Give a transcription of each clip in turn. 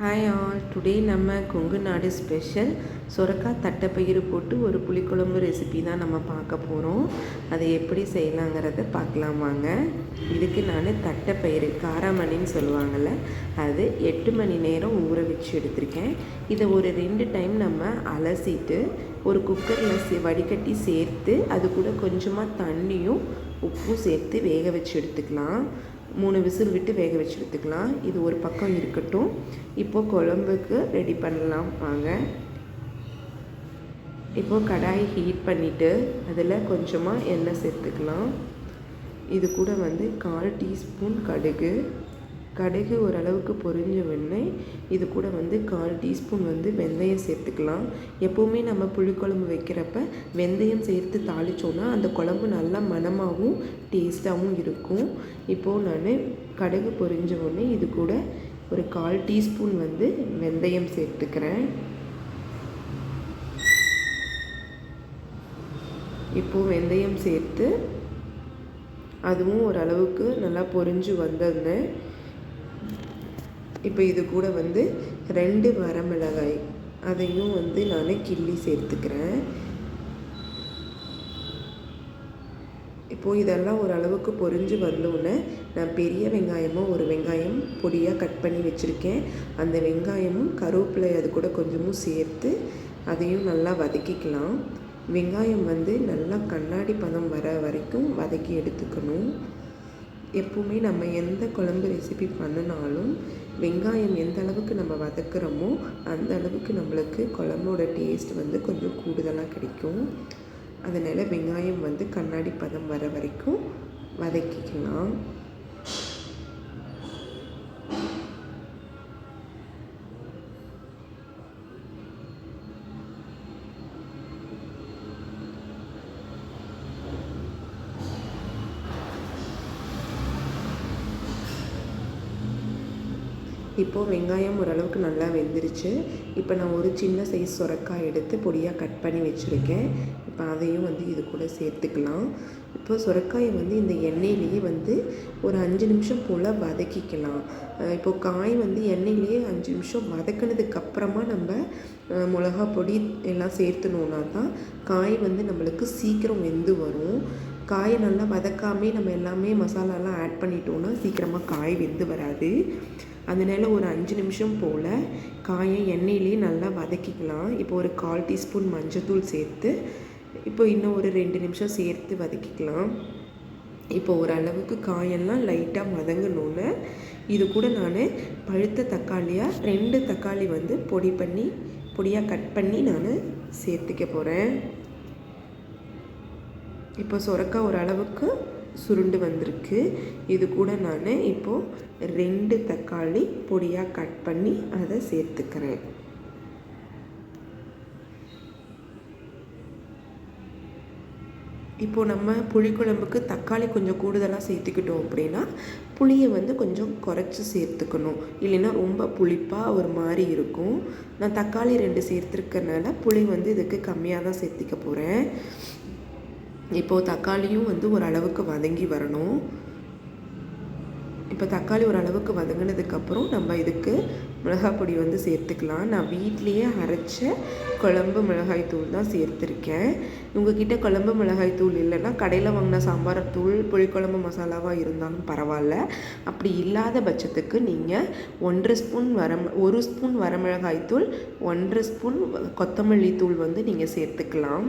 Hi all today நம்ம கொங்கு நாடு special சுரக்காய் தட்டைப்பயிறு போட்டு ஒரு புளிக்குழம்பு ரெசிபி தான் நம்ம பார்க்க போகிறோம் அதை எப்படி செய்யலாங்கிறத பார்க்கலாம் வாங்க. இதுக்கு நான் தட்டைப்பயிறு காராமணின்னு சொல்லுவாங்கள்ல அது எட்டு மணி நேரம் ஊற வச்சு எடுத்திருக்கேன். இதை ஒரு ரெண்டு டைம் நம்ம அலசிட்டு ஒரு குக்கரில் சே வடிகட்டி சேர்த்து அது கூட கொஞ்சமாக தண்ணியும் உப்பும் சேர்த்து வேக வச்சு எடுத்துக்கலாம். மூணு விசில் விட்டு வேக வச்சு எடுத்துக்கலாம் இது ஒரு பக்கம் இருக்கட்டும். இப்போது குழம்புக்கு ரெடி பண்ணலாம். வாங்க. இப்போது கடாய் ஹீட் பண்ணிவிட்டு அதில் கொஞ்சமாக எண்ணெய் சேர்த்துக்கலாம். இது கூட வந்து கால் டீஸ்பூன் கடுகு. கடுகு ஓரளவுக்கு பொரிஞ்ச உடனே இது கூட வந்து கால் டீஸ்பூன் வந்து வெந்தயம் சேர்த்துக்கலாம். எப்போவுமே நம்ம புளிக்குழம்பு வைக்கிறப்ப வெந்தயம் சேர்த்து தாளித்தோன்னா அந்த குழம்பு நல்லா மணமாகவும் டேஸ்ட்டாகவும் இருக்கும். இப்போது நான் கடுகு பொரிஞ்ச உடனே இது கூட ஒரு கால் டீஸ்பூன் வந்து வெந்தயம் சேர்த்துக்கிறேன். இப்போது வெந்தயம் சேர்த்து அதுவும் ஓரளவுக்கு நல்லா பொரிஞ்சு வந்ததுன்னு இப்போ இது கூட வந்து ரெண்டு வரமிளகாய். அதையும் வந்து நான் கிள்ளி சேர்த்துக்கிறேன். இப்போது இதெல்லாம் ஓரளவுக்கு பொறிஞ்சு வந்தோடனே நான் பெரிய வெங்காயமும் ஒரு வெங்காயம் பொடியாக கட் பண்ணி வச்சுருக்கேன். அந்த வெங்காயமும் கருவேப்பிலை அது கூட கொஞ்சமும் சேர்த்து அதையும் நல்லா வதக்கிக்கலாம். வெங்காயம் வந்து நல்லா கண்ணாடி பதம் வர வரைக்கும் வதக்கி எடுத்துக்கணும். எப்போவுமே நம்ம எந்த குழம்பு ரெசிபி பண்ணினாலும் வெங்காயம் எந்த அளவுக்கு நம்ம வதக்குறோமோ அந்த அளவுக்கு நம்மளுக்கு குழம்போட டேஸ்ட் வந்து கொஞ்சம் கூடுதலாக கிடைக்கும். அதனால் வெங்காயம் வந்து கண்ணாடி பதம் வர வரைக்கும் வதக்கிக்கலாம். இப்போது வெங்காயம் ஓரளவுக்கு நல்லா வெந்துருச்சு. இப்போ நான் ஒரு சின்ன சைஸ் சுரக்காய் எடுத்து பொடியாக கட் பண்ணி வச்சுருக்கேன். இப்போ அதையும் வந்து இது கூட சேர்த்துக்கலாம். இப்போ சுரக்காயை வந்து இந்த எண்ணெயிலேயே வந்து ஒரு அஞ்சு நிமிஷம் போல் வதக்கிக்கலாம். இப்போது காய் வந்து எண்ணெயிலேயே அஞ்சு நிமிஷம் வதக்கினதுக்கப்புறமா நம்ம மிளகா பொடி எல்லாம் சேர்த்துனோன்னா தான் காய் வந்து நம்மளுக்கு சீக்கிரம் வெந்து வரும். காயை நல்லா வதக்காமே நம்ம எல்லாமே மசாலாலாம் ஆட் பண்ணிட்டோன்னா சீக்கிரமாக காய் வெந்து வராது. அதனால் ஒரு அஞ்சு நிமிஷம் போல் காயை எண்ணெயிலேயே நல்லா வதக்கிக்கலாம். இப்போ ஒரு கால் டீஸ்பூன் மஞ்சத்தூள் சேர்த்து இப்போ இன்னும் ஒரு ரெண்டு நிமிஷம் சேர்த்து வதக்கிக்கலாம். இப்போ ஓரளவுக்கு காயெல்லாம் லைட்டாக வதங்கணுன்னு இது கூட நான் பழுத்த தக்காளியாக ரெண்டு தக்காளி வந்து பொடி பண்ணி பொடியாக கட் பண்ணி நான் சேர்த்துக்க போகிறேன் இப்போ சுரக்காய் ஓரளவுக்கு சுருண்டு வந்திருக்கு. இது கூட நான் இப்போது ரெண்டு தக்காளி பொடியாக கட் பண்ணி அதை சேர்த்துக்கிறேன். இப்போது நம்ம புளிக்குழம்புக்கு தக்காளி கொஞ்சம் கூடுதலாக சேர்த்துக்கிட்டோம் அப்படின்னா புளியை வந்து கொஞ்சம் குறைச்சி சேர்த்துக்கணும். இல்லைன்னா ரொம்ப புளிப்பாக ஒரு மாதிரி இருக்கும். நான் தக்காளி ரெண்டு சேர்த்துருக்கனால புளி வந்து இதுக்கு கம்மியாக தான் சேர்த்திக்க போகிறேன் இப்போது தக்காளியும் வந்து ஓரளவுக்கு வதங்கி வரணும். இப்போ தக்காளி ஓரளவுக்கு வதங்கினதுக்கப்புறம் நம்ம இதுக்கு மிளகாய் பொடி வந்து சேர்த்துக்கலாம். நான் வீட்லேயே அரைச்ச குழம்பு மிளகாய் தூள் தான் சேர்த்துருக்கேன். உங்ககிட்ட குழம்பு மிளகாய் தூள் இல்லைன்னா கடையில் வாங்கின சாம்பார் தூள் புளிக்குழம்பு மசாலாவாக இருந்தாலும் பரவாயில்ல. அப்படி இல்லாத பட்சத்துக்கு நீங்கள் ஒன்றரை ஸ்பூன் வர ஒரு ஸ்பூன் வரமிளகாய் தூள் ஒன்றரை ஸ்பூன் கொத்தமல்லி தூள் வந்து நீங்கள் சேர்த்துக்கலாம்.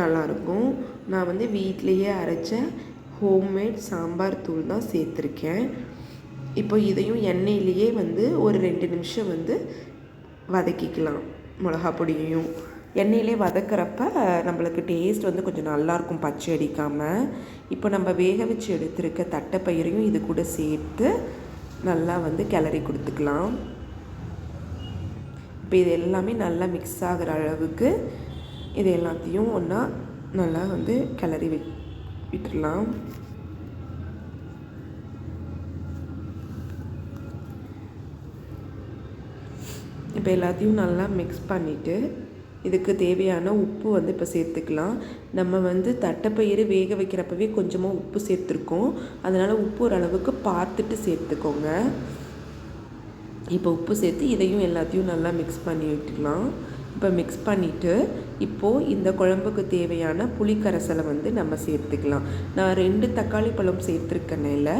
நல்லாயிருக்கும் நான் வந்து வீட்லேயே அரைச்ச ஹோம்மேட் சாம்பார் தூள் தான் சேர்த்துருக்கேன். இப்போ இதையும் எண்ணெயிலேயே வந்து ஒரு ரெண்டு நிமிஷம் வந்து வதக்கிக்கலாம் மிளகா பொடியையும். எண்ணெயிலே வதக்கிறப்ப நம்மளுக்கு டேஸ்ட் வந்து கொஞ்சம் நல்லாயிருக்கும் பச்சை அடிக்காமல் இப்போ நம்ம வேக வச்சு எடுத்திருக்க தட்டைப்பயிரையும் இது கூட சேர்த்து நல்லா வந்து கிளறி கொடுத்துக்கலாம். இப்போ இது எல்லாமே நல்லா மிக்ஸ் ஆகிற அளவுக்கு இது எல்லாத்தையும் ஒன்றா நல்லா வந்து கிளறி வி விட்டுடலாம் இப்போ எல்லாத்தையும் நல்லா மிக்ஸ் பண்ணிவிட்டு இதுக்கு தேவையான உப்பு வந்து இப்போ சேர்த்துக்கலாம். நம்ம வந்து தட்டைப்பயிறு வேக வைக்கிறப்பவே கொஞ்சமாக உப்பு சேர்த்துருக்கோம். அதனால் உப்பு ஓரளவுக்கு பார்த்துட்டு சேர்த்துக்கோங்க. இப்போ உப்பு சேர்த்து இதையும் எல்லாத்தையும் நல்லா மிக்ஸ் பண்ணி விட்டுக்கலாம். இப்போ மிக்ஸ் பண்ணிவிட்டு இப்போது இந்த குழம்புக்கு தேவையான புளிக்கரைசலை வந்து நம்ம சேர்த்துக்கலாம். நான் ரெண்டு தக்காளி பழம் சேர்த்துருக்கனால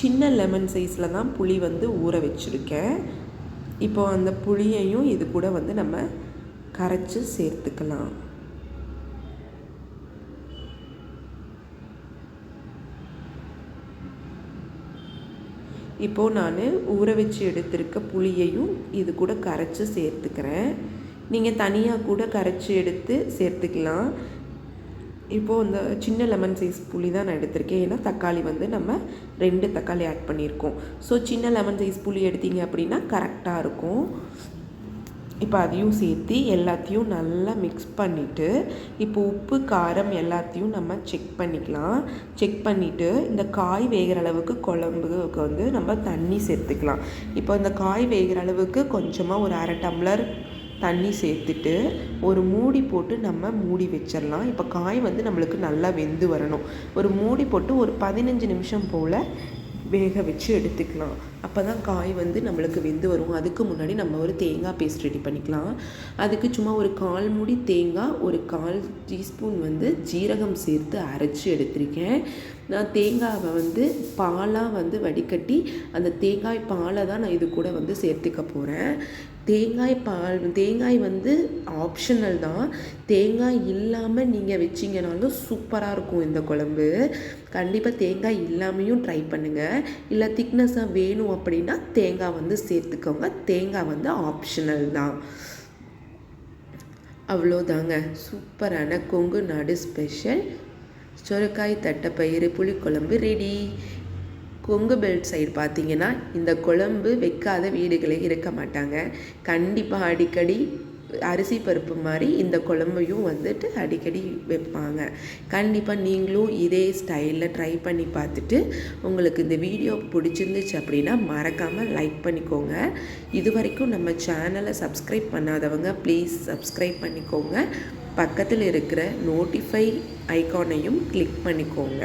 சின்ன லெமன் சைஸில் தான் புளி வந்து ஊற வச்சுருக்கேன். இப்போது அந்த புளியையும் இது கூட வந்து நம்ம கரைச்சி சேர்த்துக்கலாம். இப்போது நான் ஊற வச்சு எடுத்திருக்க புளியையும் இது கூட கரைச்சி சேர்த்துக்கிறேன். நீங்கள் தனியாக கூட கரைச்சி எடுத்து சேர்த்துக்கலாம். இப்போது இந்த சின்ன லெமன் சைஸ் புளி தான் நான் எடுத்திருக்கேன். ஏன்னா தக்காளி வந்து நம்ம ரெண்டு தக்காளி ஆட் பண்ணியிருக்கோம். ஸோ சின்ன லெமன் சைஸ் புளி எடுத்தீங்க அப்படின்னா கரெக்டாக இருக்கும். இப்போ அதையும் சேர்த்து எல்லாத்தையும் நல்லா மிக்ஸ் பண்ணிவிட்டு இப்போ உப்பு காரம் எல்லாத்தையும் நம்ம செக் பண்ணிக்கலாம். செக் பண்ணிவிட்டு இந்த காய் வேகிற அளவுக்கு குழம்புக்கு வந்து நம்ம தண்ணி சேர்த்துக்கலாம். இப்போ இந்த காய் வேகிற அளவுக்கு கொஞ்சமாக ஒரு அரை டம்ளர் தண்ணி சேர்த்துட்டு ஒரு மூடி போட்டு நம்ம மூடி வச்சிடலாம். இப்போ காய் வந்து நம்மளுக்கு நல்லா வெந்து வரணும். ஒரு மூடி போட்டு ஒரு பதினஞ்சு நிமிஷம் போல் வேக வச்சு எடுத்துக்கலாம். அப்போ தான் காய் வந்து நம்மளுக்கு வெந்து வரும். அதுக்கு முன்னாடி நம்ம ஒரு தேங்காய் பேஸ்ட் ரெடி பண்ணிக்கலாம். அதுக்கு சும்மா ஒரு கால் மூடி தேங்காய் ஒரு கால் டீஸ்பூன் வந்து ஜீரகம் சேர்த்து அரைச்சி எடுத்திருக்கேன். நான் தேங்காவை வந்து பாலாக வந்து வடிகட்டி அந்த தேங்காய் பாலை தான் நான் இது கூட வந்து சேர்த்துக்க போகிறேன் தேங்காய் பால் தேங்காய் வந்து ஆப்ஷனல் தான். தேங்காய் இல்லாமல் நீங்கள் வச்சிங்கனாலும் சூப்பராக இருக்கும் இந்த குழம்பு. கண்டிப்பாக தேங்காய் இல்லாமையும் ட்ரை பண்ணுங்கள் இல்லை திக்னஸாக வேணும் அப்படின்னா தேங்காய் வந்து சேர்த்துக்கோங்க. தேங்காய் வந்து ஆப்ஷனல் தான். அவ்வளோதாங்க. சூப்பரான கொங்கு நாடு ஸ்பெஷல் சுரக்காய் தட்டைப்பயிறு புளிக்குழம்பு ரெடி கொங்கு பெல்ட் சைடு பார்த்தீங்கன்னா இந்த குழம்பு வைக்காத வீடுகளே இருக்க மாட்டாங்க. கண்டிப்பாக அடிக்கடி அரிசி பருப்பு மாதிரி இந்த குழம்பையும் வந்துட்டு அடிக்கடி வைப்பாங்க. கண்டிப்பாக நீங்களும் இதே ஸ்டைலில் ட்ரை பண்ணி பார்த்துட்டு உங்களுக்கு இந்த வீடியோ பிடிச்சிருந்துச்சு அப்படின்னா மறக்காமல் லைக் பண்ணிக்கோங்க. இது வரைக்கும் நம்ம சேனலை சப்ஸ்கிரைப் பண்ணாதவங்க ப்ளீஸ் சப்ஸ்கிரைப் பண்ணிக்கோங்க. பக்கத்தில் இருக்கிற நோட்டிஃபை ஐக்கானையும் கிளிக் பண்ணிக்கோங்க.